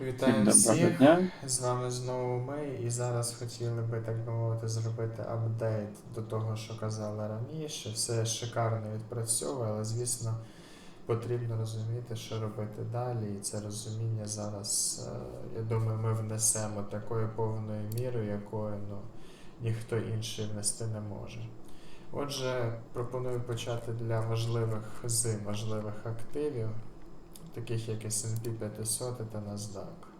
Вітаю всіх! дня. З вами знову ми, і зараз хотіли би, так би мовити, зробити апдейт до того, що казали раніше. Все шикарно відпрацьовує, але звісно потрібно розуміти, що робити далі. І це розуміння зараз, е, я думаю, ми внесемо такою повною мірою, якою ну, ніхто інший внести не може. Отже, пропоную почати для важливих з важливих активів, таких як S&P 500 та NASDAQ.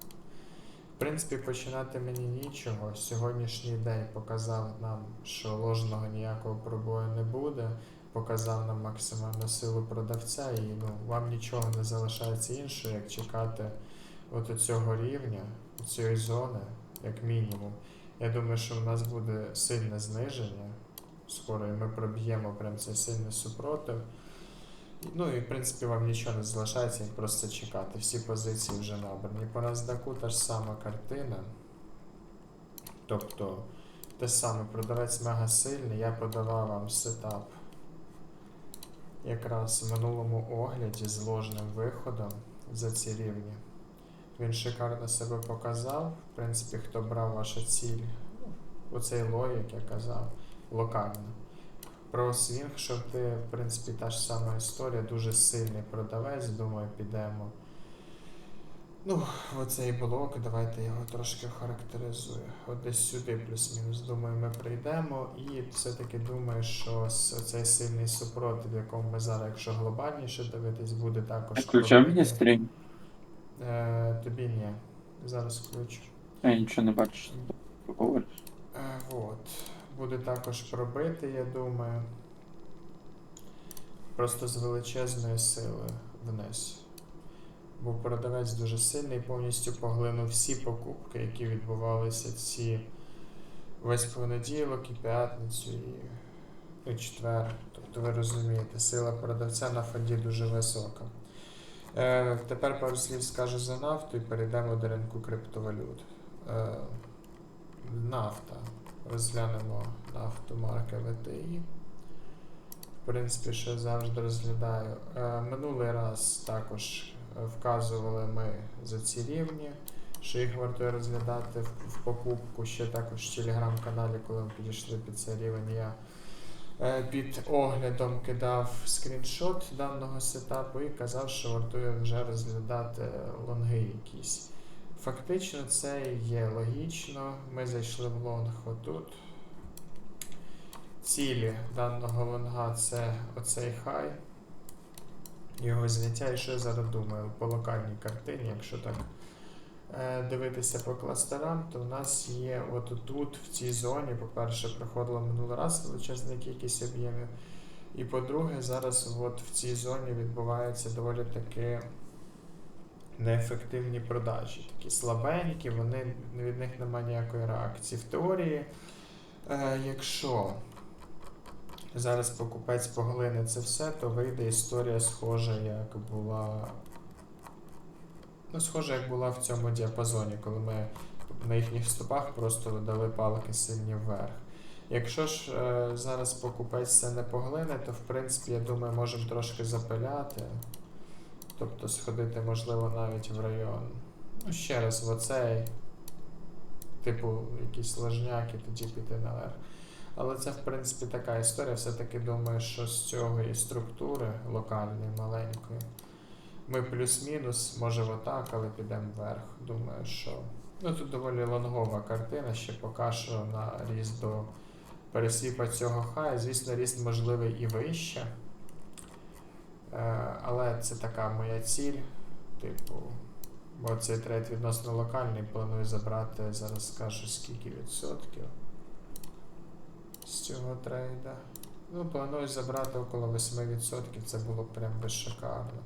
В принципі, починати мені нічого. Сьогоднішній день показав нам, що ложного ніякого пробою не буде. Показав нам максимальну силу продавця, і ну, вам нічого не залишається іншого, як чекати от цього рівня, цієї зони, як мінімум. Я думаю, що в нас буде сильне зниження. Скоро і ми проб'ємо прям цей сильний супротив. Ну і в принципі вам нічого не залишається, як просто чекати. Всі позиції вже набрані. По NASDAQ та ж сама картина. Тобто те саме продавець мега сильний. Я подавав вам сетап якраз в минулому огляді з ложним виходом за ці рівні. Він шикарно себе показав. В принципі, хто брав ваша ціль, ну, оцей лой, я казав, локально. Про свінг, що ти, в принципі, та ж сама історія, дуже сильний продавець, думаю, підемо. Ну, оцей блок, давайте я його трошки характеризую. От десь сюди плюс-мінус. Думаю, ми прийдемо. І все-таки думаю, що цей сильний супротив, в якому ми зараз, якщо глобальніше дивитись, буде також. Включав мені стрім? Е, тобі ні. Зараз включу. Я нічого не бачу. Е, вот. Буде також пробити, я думаю. Просто з величезної сили вниз. Бо продавець дуже сильний, повністю поглинув всі покупки, які відбувалися ці весь понеділок і п'ятницю, і, і четвер. Тобто ви розумієте, сила продавця на фонді дуже висока. Е, тепер пару слів скажу за нафту і перейдемо до ринку криптовалют. Е, нафта. Розглянемо нафту марки VTI. В принципі, що завжди розглядаю. Е, минулий раз також вказували ми за ці рівні, що їх вартує розглядати в, в покупку. Ще також в телеграм-каналі, коли ми підійшли під цей рівень, я е, під оглядом кидав скріншот даного сетапу і казав, що вартує вже розглядати лонги якісь. Фактично це є логічно. Ми зайшли в лонг отут. Цілі даного лонга це оцей хай. Його зняття. І що я зараз думаю по локальній картині, якщо так е, дивитися по кластерам, то в нас є от тут, в цій зоні, по-перше, проходило минулий раз величезна кількість об'ємів. І по-друге, зараз от в цій зоні відбувається доволі таки неефективні продажі. Такі слабенькі, вони від них немає ніякої реакції. В теорії, е, якщо зараз покупець поглине це все, то вийде історія схожа, як була. Ну, схожа, як була в цьому діапазоні, коли ми на їхніх стопах просто дали палки сильні вверх. Якщо ж е, зараз покупець це не поглине, то в принципі, я думаю, можемо трошки запиляти. Тобто сходити, можливо, навіть в район. Ну, ще раз, в оцей, типу, якісь ложняки, тоді піти наверх. Але це, в принципі, така історія. Все-таки думаю, що з цього і структури локальної, маленької. Ми плюс-мінус, може отак, але підемо вверх. Думаю, що. Ну тут доволі лонгова картина, ще поки що на ріст до пересвіпа цього хая. Звісно, ріст можливий і вище. Е, Але це така моя ціль. Типу, бо цей трейд відносно локальний, планую забрати, зараз скажу скільки відсотків з цього трейда. Ну, планую забрати около 8%, це було б прям би шикарно.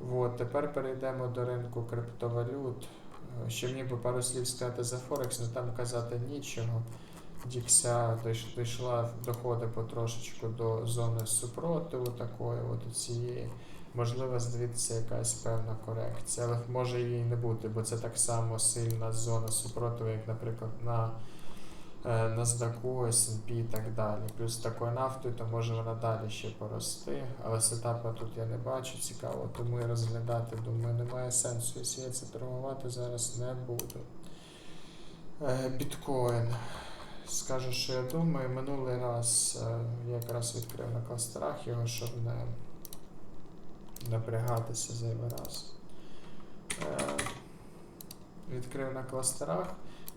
Вот, тепер перейдемо до ринку криптовалют. Е, Ще мені би пару слів сказати за Форекс, але там казати нічого. Дікся дійшла, доходить потрошечку до зони супротиву такої, от цієї. Можливо, звідси якась певна корекція, але може її не бути, бо це так само сильна зона супротиву, як, наприклад, на е, NASDAQ, S&P і так далі. Плюс такою нафтою, то може вона далі ще порости, але сетапа тут я не бачу, цікаво, тому і розглядати, думаю, немає сенсу, якщо я це торгувати зараз не буду. Е, Біткоін. Скажу, що я думаю, минулий раз е, я якраз відкрив на кластерах його, щоб не напрягатися зайвий раз. Е, відкрив на кластерах.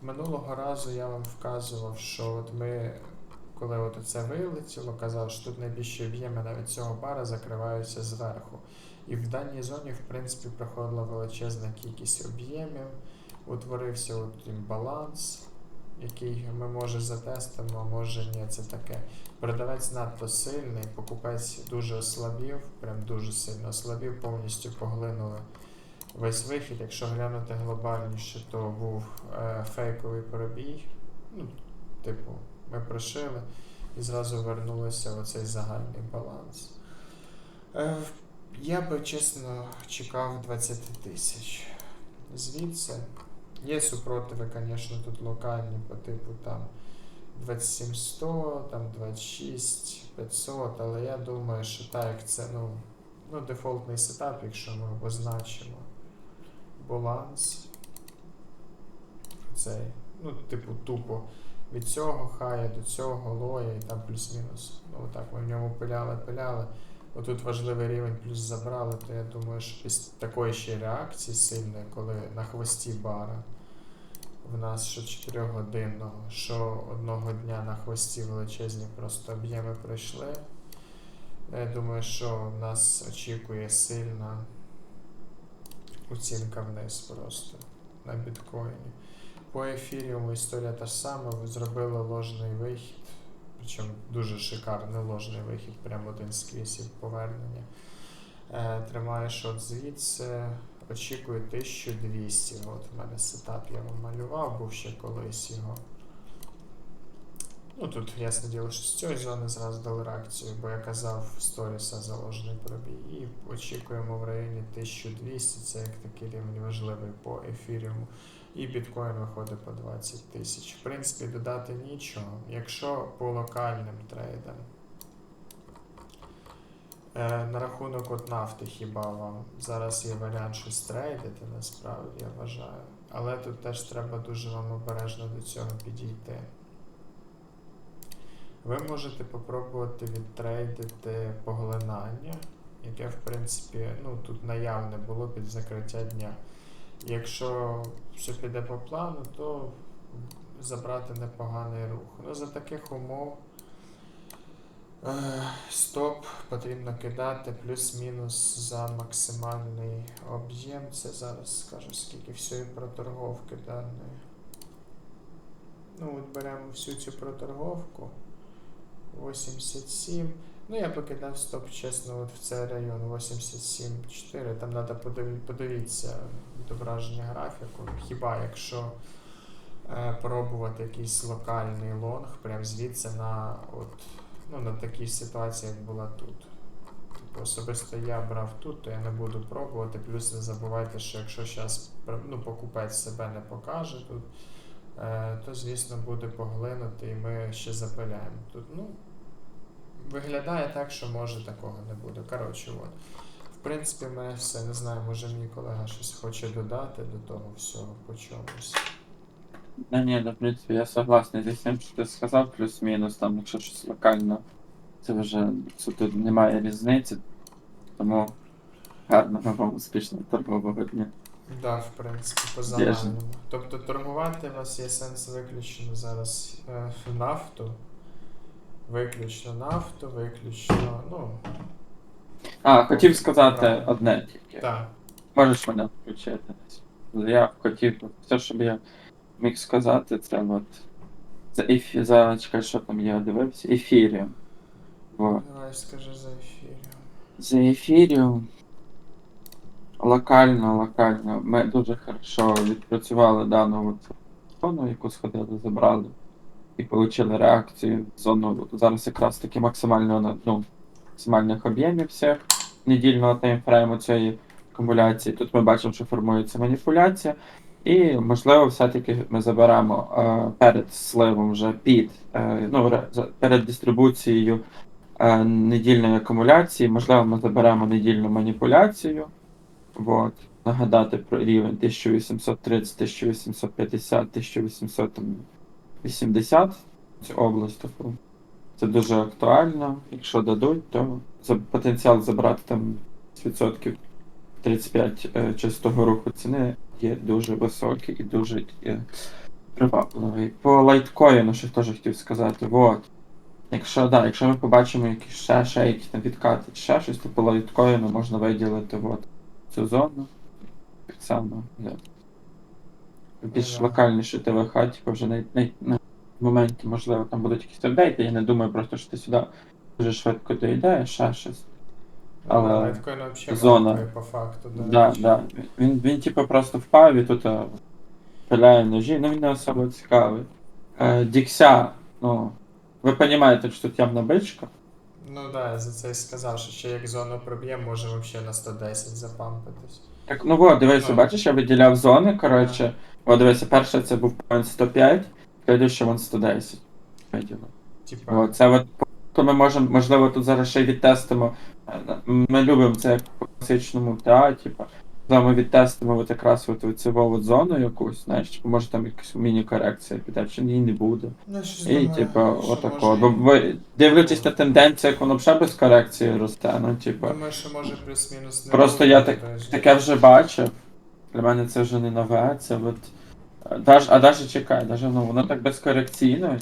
Минулого разу я вам вказував, що от ми, коли от це вилетіло, казав, що тут найбільші об'єми навіть цього бара закриваються зверху. І в даній зоні, в принципі, проходила величезна кількість об'ємів, утворився от імбаланс, який ми може затестимо, а може ні, це таке. Продавець надто сильний, покупець дуже ослабів, прям дуже сильно ослабів, повністю поглинули весь вихід. Якщо глянути глобальніше, то був е, фейковий пробій. Ну, типу, ми прошили і зразу вернулися в оцей загальний баланс. Е, я би чесно чекав 20 тисяч. Звідси. Є супротиви, звісно, тут локальні по типу там 27100, там 26500, але я думаю, що так як це ну, ну, дефолтний сетап, якщо ми обозначимо баланс. Цей, ну, типу, тупо від цього хая до цього лоя і там плюс-мінус. Ну так, ми в ньому пиляли, пиляли. Отут важливий рівень плюс забрали, то я думаю, що після такої ще реакції сильної, коли на хвості бара в нас що 4 годинного, що одного дня на хвості величезні просто об'єми пройшли. Я думаю, що нас очікує сильна оцінка вниз просто на біткоїні. По ефіріуму історія та ж сама, ви зробили ложний вихід, причому дуже шикарний ложний вихід, прямо один з квісів повернення. Е, тримаєш от звідси, очікую 1200. От в мене сетап я вам малював, був ще колись його. Ну тут ясно діло, що з цієї зони зразу дали реакцію, бо я казав в сторіса заложений пробій. І очікуємо в районі 1200, це як такий рівень важливий по ефіріуму. І біткоін виходить по 20 тисяч. В принципі, додати нічого. Якщо по локальним трейдам. Е, на рахунок от нафти хіба вам зараз є варіант щось трейдити, насправді я вважаю. Але тут теж треба дуже вам обережно до цього підійти. Ви можете попробувати відтрейдити поглинання, яке, в принципі, ну, тут наявне було під закриття дня. Якщо все піде по плану, то забрати непоганий рух. Ну, за таких умов е, стоп потрібно кидати плюс-мінус за максимальний об'єм. Це зараз скажу, скільки всієї проторговки даної. Ну, от беремо всю цю проторговку. 87. Ну, я покидав стоп, чесно, от в цей район 87,4. Там треба подиві, подивитися відображення графіку. Хіба якщо е, пробувати якийсь локальний лонг, прям звідси на от, ну, на такій ситуації, як була тут. Типу, особисто я брав тут, то я не буду пробувати. Плюс не забувайте, що якщо зараз ну, покупець себе не покаже тут, е, то звісно буде поглинути і ми ще запиляємо. Тут, ну, виглядає так, що може такого не буде. Коротше, от. В принципі, в мене все. Не знаю, може мій колега щось хоче додати до того всього по чомусь. Да ні, да, в принципі, я согласний зі всім, що ти сказав, плюс-мінус, там, якщо щось локально, це вже суто немає різниці, тому гарного вам успішного торгового дня. Да, в принципі, по загальному. Тобто торгувати у вас є сенс виключно зараз е, нафту. Виключно нафту, виключно, ну, А, хотів сказати Правильно. одне тільки. так. Можеш мене включити. Я хотів, все, щоб я міг сказати, це от. За ефі... за чекай, що там я дивився? Ефіріум. Во. Давай скажи за ефіріум. За ефіріум. Локально, локально. Ми дуже хорошо відпрацювали дану от зону, яку сходили, забрали і отримали реакцію зону зараз якраз таки максимально на ну, максимальних об'ємів всіх недільного таймфрейму цієї акумуляції. Тут ми бачимо, що формується маніпуляція. І, можливо, все-таки ми заберемо е, перед сливом вже під е, ну, перед дистрибуцією е, недільної акумуляції. Можливо, ми заберемо недільну маніпуляцію. От. Нагадати про рівень 1830, 1850, 1800. 80 цю область таку. Це дуже актуально. Якщо дадуть, то за потенціал забрати там відсотків 35 е, чистого руху ціни є дуже високий і дуже е, привабливий. По лайткоїну що теж хотів сказати, от. Якщо да, якщо ми побачимо якісь ще ще якісь там відкати, чи ще щось, то по лайткоїну можна виділити от цю зону. Так само, да. Більш локальніше ТВХ, типу вже на, на, на моменті, можливо, там будуть якісь апдейти. Я не думаю просто, що ти сюди дуже швидко доїдаєш, ще щось. Але взагалі зона. по факту. до Да, да. Він, він типу просто впав і тут пиляє ножі, ну він не особо цікавий. Е, Дікся, ну, ви розумієте, що тут явна бичка. Ну да, я за це і сказав, що ще як зону проб'є, може взагалі на 110 запампитись. Так, ну от, дивися, Ну. бачиш, я виділяв зони, коротше. От дивися, перше це був поінт 105, слідуюче вон 110. Виділив. Типа, О, це от то ми можемо, можливо, тут зараз ще й відтестимо. Е, Ми любимо це як по класичному ТА, типу. Зараз ми відтестимо от якраз от цю от зону якусь, знаєш, типу, може там якась міні-корекція піде, чи її не буде. ну, щось І, думаю, типу, що отако. може- Бо ви дивлячись на тенденцію, як воно вже без корекції росте, ну, типу. Думаю, що може плюс-мінус не Просто буде я так-. Таке вже бачив. Для мене це вже не нове, це от. е, Даж, а даже чекай, даже ну, воно так безкорекційно.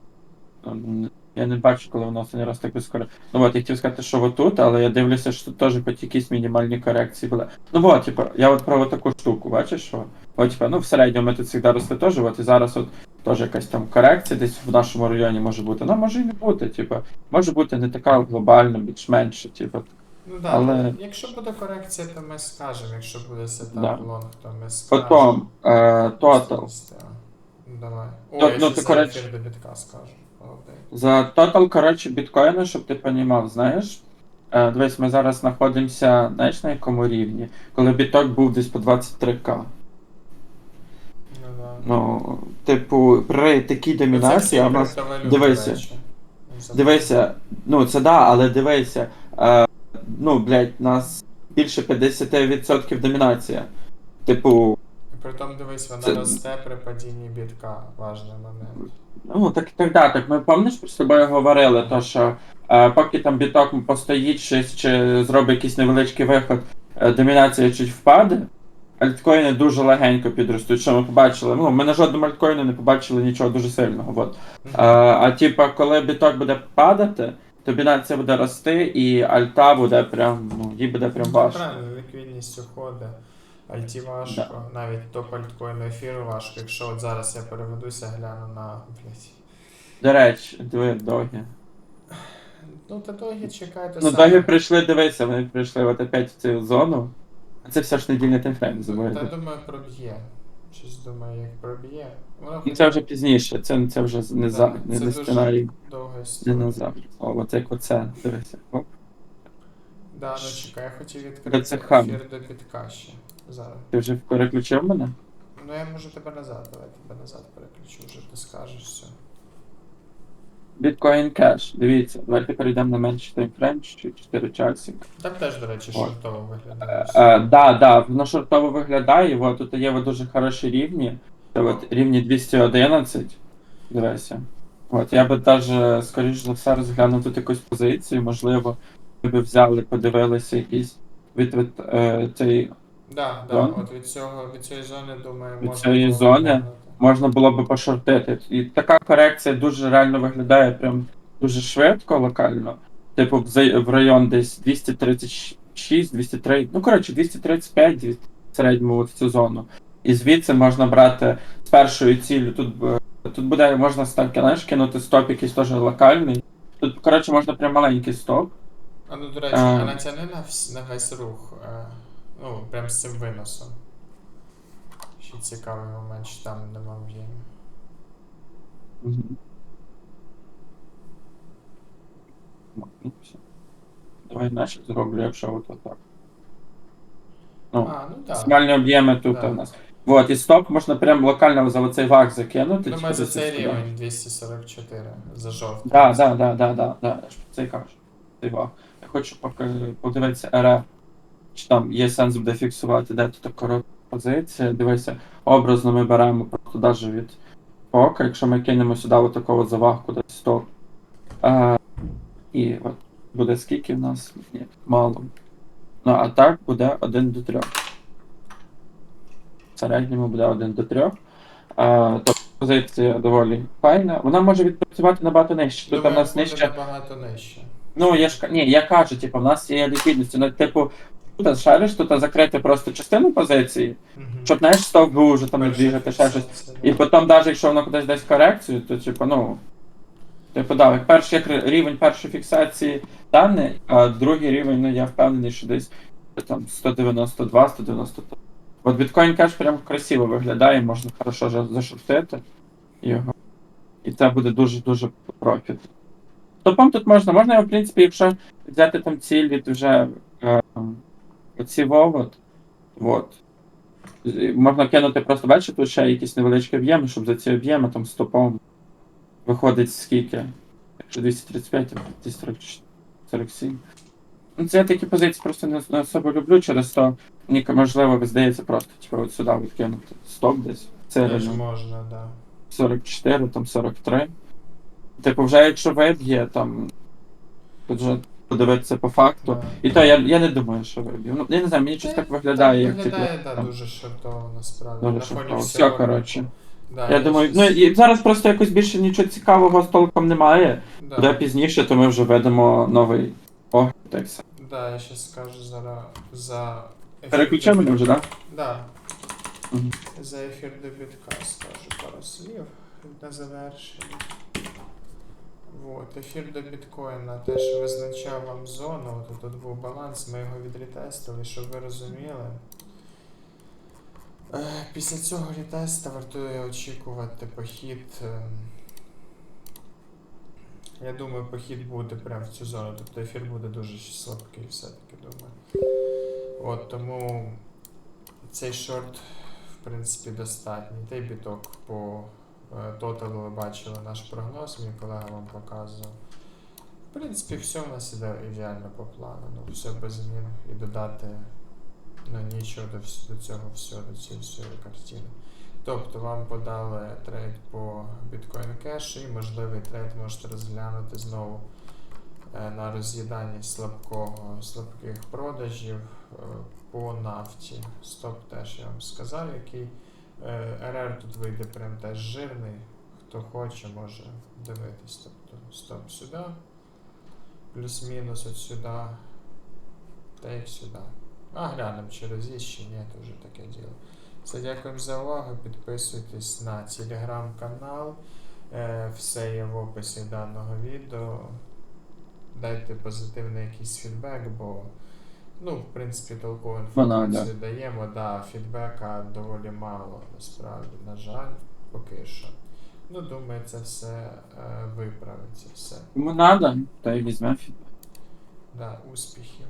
Ну, Я не бачу, коли воно останній раз так безкорекційно. Ну от, я хотів сказати, що отут, але я дивлюся, що тут теж хоч якісь мінімальні корекції були. Ну от, типу, я от про таку штуку, бачиш, що? От, типу, ну в середньому ми тут завжди росли теж, от і зараз от теж якась там корекція десь в нашому районі може бути. Ну, може і не бути, типу, може бути не така глобальна, більш-менше, типу. Ну да, але- якщо буде корекція, то ми скажемо. Якщо буде сетап Да. лонг, то ми скажемо. Потім, е, Total. Ну, Давай. О, Ну, я ну, ще ти, коротше- ефір до бітка скажу. За тотал, коротше, біткоїну, щоб ти понімав, знаєш. Е, дивись, ми зараз знаходимося, знаєш, на якому рівні? Коли біток був десь по 23к. Ну. Ну, типу, при такій домінації, а в нас. дивися. Дивися, ну це да, але дивися. Е, ну, блядь, нас більше 50% домінація. Типу, Притом дивись, вона Це- росте при падінні бітка. Важний момент. Ну, так, так, да, так ми пам'ятаєш, з тобою говорили, то що е, поки там біток постоїть щось, чи зробить якийсь невеличкий виход, е, домінація чуть впаде, альткоїни дуже легенько підростуть. Що ми побачили? Ну, ми на жодному альткоїну не побачили нічого дуже сильного. От. А, а типа, коли біток буде падати, то домінація буде рости, і альта буде прям, ну, їй буде прям Ну, важко. Правильно, ліквідність уходить. Альті важко, навіть топ альткоїну ефіру важко. Якщо от зараз я переведуся, гляну на. Блять. До речі, диви, доги. Ну, та довгі чекайте Ну, саме. доги прийшли, дивися, вони прийшли от опять в цю зону. А це все ж недільний таймфрейм, не Та забувайте. думаю, проб'є. Щось думаю, як проб'є. Воно Ну, це вже пізніше, це, це вже не, за, Так, не, це сценарій, довга не на завтра. О, от як оце, дивися. Оп. Да, ну чекай, я хотів Та відкрити це хам. ефір до ще. Зараз. Ти вже переключив мене? Ну я можу тебе назад, давай тебе назад переключу, вже ти скажеш все. Bitcoin Cash, дивіться, давайте перейдемо на менший таймфрейм, чи 4 часик. Так теж, до речі, О. шортово виглядає. Е, да, да, воно шортово виглядає, от тут є от дуже хороші рівні. Це от рівні 211. Дивися. От, я би даже, скоріш за все, розглянув тут якусь позицію, можливо, ми би взяли, подивилися якийсь від, від е, цей Да, да, от від цього, від цієї зони, думаю, Від можна цієї було зони? можна було би пошортити. І така корекція дуже реально виглядає прям дуже швидко, локально. Типу, в, за- в район десь 236, 203, ну коротше, 235 дві- в середньому от в цю зону. І звідси можна брати з першою ціллю. Тут, б- тут буде можна ставки, знаєш, кинути стоп якийсь теж локальний. Тут, коротше, можна прям маленький стоп. А ну, до речі, А. а натяни на, вс- на весь рух. Е, ну, прям з цим виносом. Ще цікавий момент, що там нема в'єм. Давай наші зроблю, якщо от так. Ну, А, ну так. Максимальні об'єми тут Да. у нас. Вот, і стоп можна прям локально за оцей вак закинути. Ну, ми за цей рівень 244 за жовтий. Да, да, да, да, да, да, я ж про це й кажу. Цей вак. Я хочу поки подивитися РФ, чи там є сенс буде фіксувати, де тут коротка позиція. Дивися, образно ми беремо просто навіть від ока, якщо ми кинемо сюди от завагку десь стоп. А, і от буде скільки в нас? Ні, мало. Ну, а так буде 1 до 3. В середньому буде 1 до 3. А, тобто позиція доволі файна. Вона може відпрацювати набагато нижче. Тут у нас буде нижче. нижче. Ну, я ж ні, я кажу, типу, в нас є ліквідність. Ну, типу, тут шариш, тут закрити просто частину позиції, щоб знаєш, стовп вже там не Перша двигати, ще щось. І потім, навіть якщо воно кудись дасть корекцію, то типу, ну. Типу, да, як перший як рівень першої фіксації даний, а другий рівень, ну я впевнений, що десь там 192, 193. От біткоін кеш прям красиво виглядає, можна хорошо за- зашортити його. І це буде дуже-дуже профіт. Топом тут можна, можна в принципі, якщо взяти там ціль від вже е, оці вовод, от. Можна кинути просто, бачите, тут ще якісь невеличкі об'єми, щоб за ці об'єми там стопом виходить скільки? Якщо 235, а 247. Ну, це я такі позиції просто не, не особо люблю, через то мені можливо здається просто типу, от сюди відкинути стоп десь. Це Теж можна, да. 44, там 43. Типу, вже якщо веб є, там. Тут вже подивитися по факту. Да. І то я, я не думаю, що веб. Ну, я не знаю, мені щось так виглядає, як типу. Виглядає, да, там, дуже шартово, насправді. Дуже На фоні шартово. всього Все, коротше. Да, Я думаю, щас- ну і зараз просто якось більше нічого цікавого з толком немає. да. Буде пізніше, то ми вже ведемо новий огляд. та й все. Да, я ще скажу зараз за ефір Переключимо до- вже, так? Да. Мгм. За ефір до бітка скажу пару слів на завершення. Вот, ефір до біткоїна теж визначав вам зону. Тут, тут був баланс, ми його відретестили, щоб ви розуміли. Е, Після цього ретеста вартує очікувати похід. е, Я думаю, похід буде прямо в цю зону. Тобто ефір буде дуже слабкий, все-таки думаю. От тому цей шорт, в принципі, достатній. Та й біток по е, тоталу ви бачили наш прогноз, мій колега вам показував. В принципі, все в нас іде ідеально по плану. Ну, все без змін і додати ну, нічого до, до цього всього, до цієї всієї картини. Тобто вам подали трейд по Bitcoin Cash і можливий трейд можете розглянути знову е, на роз'їданні слабкого, слабких продажів е, по нафті. Стоп теж я вам сказав, який РР тут вийде прям теж жирний. Хто хоче, може дивитись. Тобто стоп сюди, плюс-мінус от сюди, й сюди. А глянемо через є чи ні, то вже таке діло. Все, дякуємо за увагу. Підписуйтесь на телеграм-канал. Е, Все є в описі даного відео. Дайте позитивний якийсь фідбек, бо ну, в принципі, толкову інформацію інформацію даємо, да, фідбека доволі мало, насправді, на жаль, поки що. Ну, думаю, це все е, виправиться. Все. Кому треба, то й візьме фідбек. Да, успіхів.